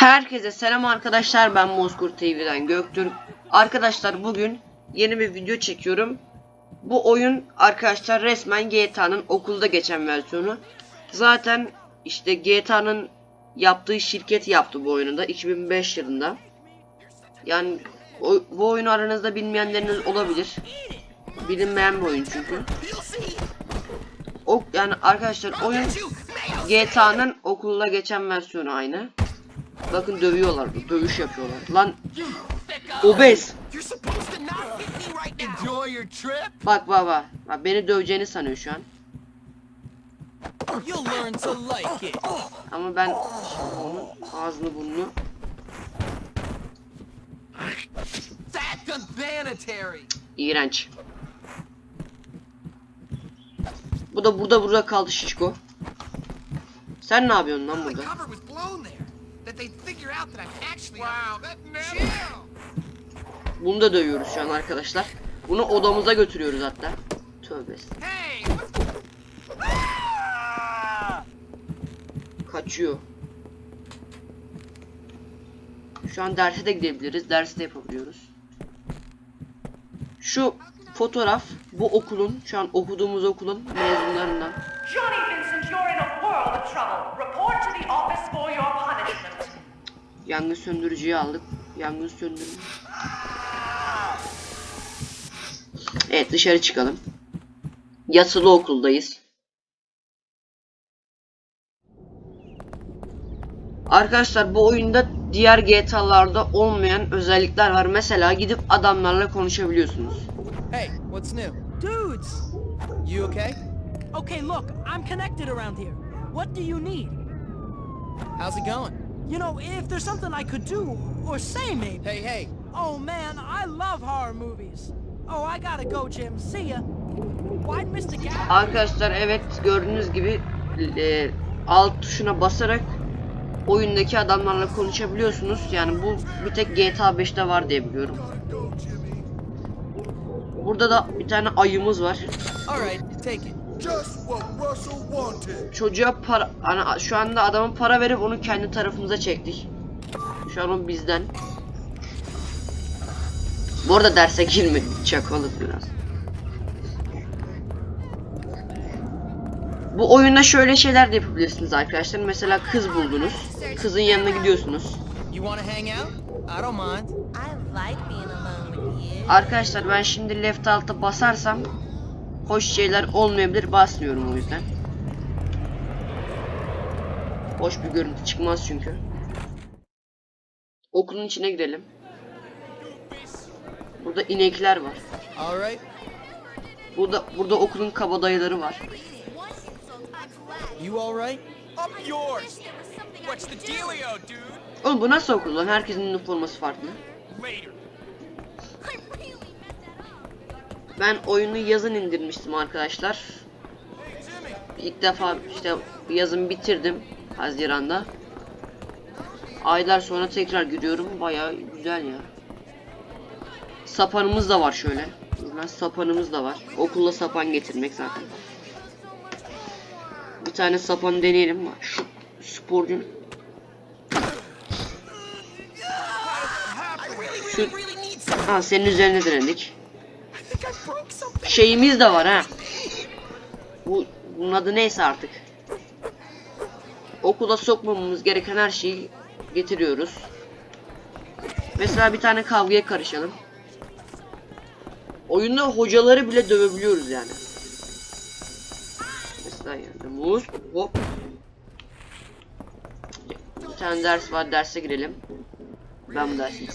Herkese selam arkadaşlar ben Mozgur TV'den Göktürk. Arkadaşlar bugün yeni bir video çekiyorum. Bu oyun arkadaşlar resmen GTA'nın okulda geçen versiyonu. Zaten işte GTA'nın yaptığı şirket yaptı bu oyunu da 2005 yılında. Yani o- bu oyunu aranızda bilmeyenleriniz olabilir. Bilinmeyen bir oyun çünkü. O yani arkadaşlar oyun GTA'nın okulda geçen versiyonu aynı. Bakın dövüyorlar, dövüş yapıyorlar. Lan obez. Bak baba. Bak beni döveceğini sanıyor şu an. Ama ben onun ağzını burnunu iğrenç. Bu da burada burada kaldı şişko. Sen ne yapıyorsun lan burada? They'd figure out that I'm actually. Wow, that Chill. Bunu da dövüyoruz şu an arkadaşlar. Bunu odamıza götürüyoruz hatta. Tövbe. Hey. Kaçıyor. Şu an derse de gidebiliriz. Dersi de yapabiliyoruz. Şu fotoğraf bu okulun, şu an okuduğumuz okulun mezunlarından. Johnny Vincent, you're in a world of trouble. Report to the office for your punishment. Yangın söndürücüyü aldık. Yangın söndürücü. Evet dışarı çıkalım. Yatılı okuldayız. Arkadaşlar bu oyunda diğer GTA'larda olmayan özellikler var. Mesela gidip adamlarla konuşabiliyorsunuz. Hey, what's new? Dudes! You okay? Okay, look, I'm connected around here. What do you need? How's it going? You know, if there's something I could do, or say maybe. Hey, hey. Oh man, I love horror movies. Oh, I gotta go, Jim. See ya. Why'd Mr. Gap... Arkadaşlar evet gördüğünüz gibi e, alt tuşuna basarak oyundaki adamlarla konuşabiliyorsunuz. Yani bu bir tek GTA 5'te var diye biliyorum. Burada da bir tane ayımız var. All right, take it. Just what Russell wanted. Çocuğa para hani şu anda adamın para verip onu kendi tarafımıza çektik. Şu an o bizden. Bu arada derse girmedik. Çakalız biraz. Bu oyunda şöyle şeyler de yapabilirsiniz arkadaşlar. Mesela kız buldunuz. Kızın yanına gidiyorsunuz. Arkadaşlar ben şimdi left alta basarsam hoş şeyler olmayabilir basmıyorum o yüzden. Hoş bir görüntü çıkmaz çünkü. Okulun içine girelim. Burada inekler var. Burada burada okulun kabadayıları var. You all right? Up yours. What's the dealio, dude? Oğlum bu nasıl okul lan? Herkesin üniforması farklı. Ben oyunu yazın indirmiştim arkadaşlar. İlk defa işte yazın bitirdim Haziran'da. Aylar sonra tekrar giriyorum. Bayağı güzel ya. Sapanımız da var şöyle. Buradan sapanımız da var. Okulla sapan getirmek zaten. Bir tane sapan deneyelim. Şu sporcu. Şu... Ha senin üzerine denedik. Şeyimiz de var ha. Bu bunun adı neyse artık. Okula sokmamamız gereken her şeyi getiriyoruz. Mesela bir tane kavgaya karışalım. Oyunda hocaları bile dövebiliyoruz yani. Mesela yani muz hop. Bir tane ders var derse girelim. Ben bu dersi.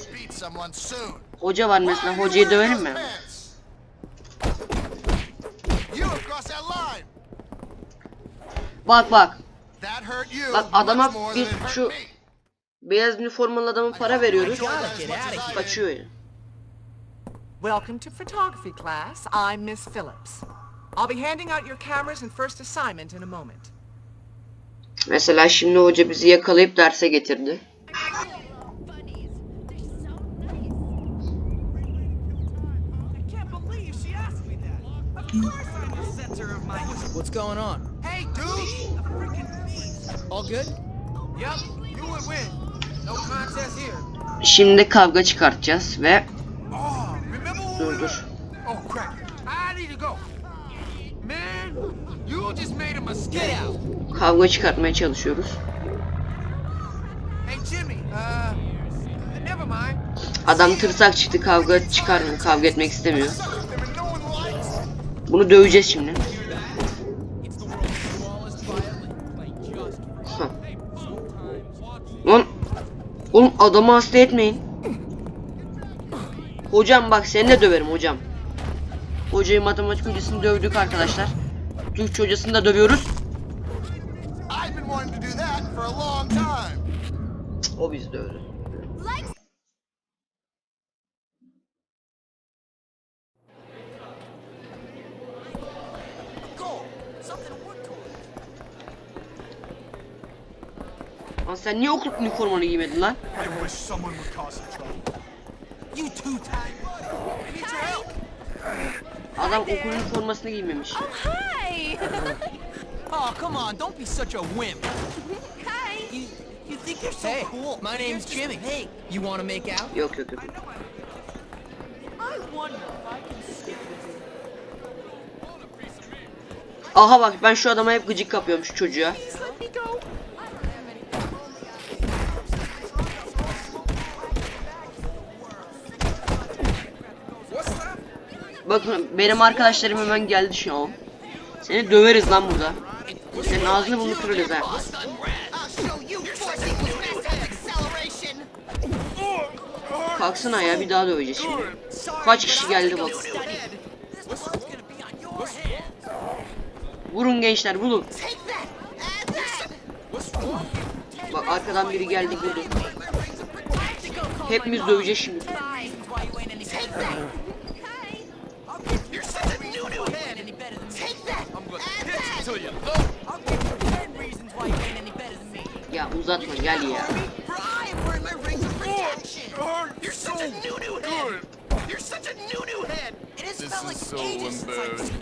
Hoca var mesela hocayı dövelim mi? You have crossed that line. Bak bak. Bak adama hurt şu beyaz üniformalı adama para veriyoruz. Kaçıyor ya. Welcome to photography class. I'm Miss Phillips. I'll be handing out your cameras and first assignment in a moment. Mesela şimdi hoca bizi yakalayıp derse getirdi. What's going on? Hey, dude. All good? Yep. You would win. No contest here. Şimdi kavga çıkartacağız ve Oh, dur dur. Oh, crap. I need to go. Man, you just made a mistake. out. Kavga çıkartmaya çalışıyoruz. Hey, Jimmy, uh, never mind. Adam tırsak çıktı kavga çıkarmıyor. Kavga etmek istemiyor. Bunu döveceğiz şimdi. Hah. Lan Oğlum adamı hasta etmeyin. Hocam bak seni de döverim hocam. Hocayı matematik hocasını dövdük arkadaşlar. Türkçe hocasını da dövüyoruz. O bizi dövdü. Lan sen niye okul üniformanı giymedin lan? Adam okul üniformasını giymemiş. Hi! Oh, come on, don't be such a wimp. Hi! You, you think you're so cool. My name's Jimmy. Hey, you want to make out? Yok yok yok. Aha bak ben şu adama hep gıcık kapıyorum şu çocuğa. Bakın benim arkadaşlarım hemen geldi şu an. Seni döveriz lan burada. Senin ağzını bunu kırarız ha. Kalksana ya bir daha döveceğiz şimdi. Kaç kişi geldi bak. Vurun gençler vurun. Bak arkadan biri geldi vurdu. Hepimiz döveceğiz şimdi. Seen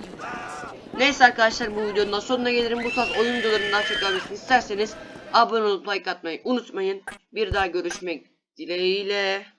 you last. Neyse arkadaşlar bu videonun sonuna gelirim. Bu tarz oyun videolarını daha çok görmesini isterseniz abone olup like atmayı unutmayın. Bir daha görüşmek dileğiyle.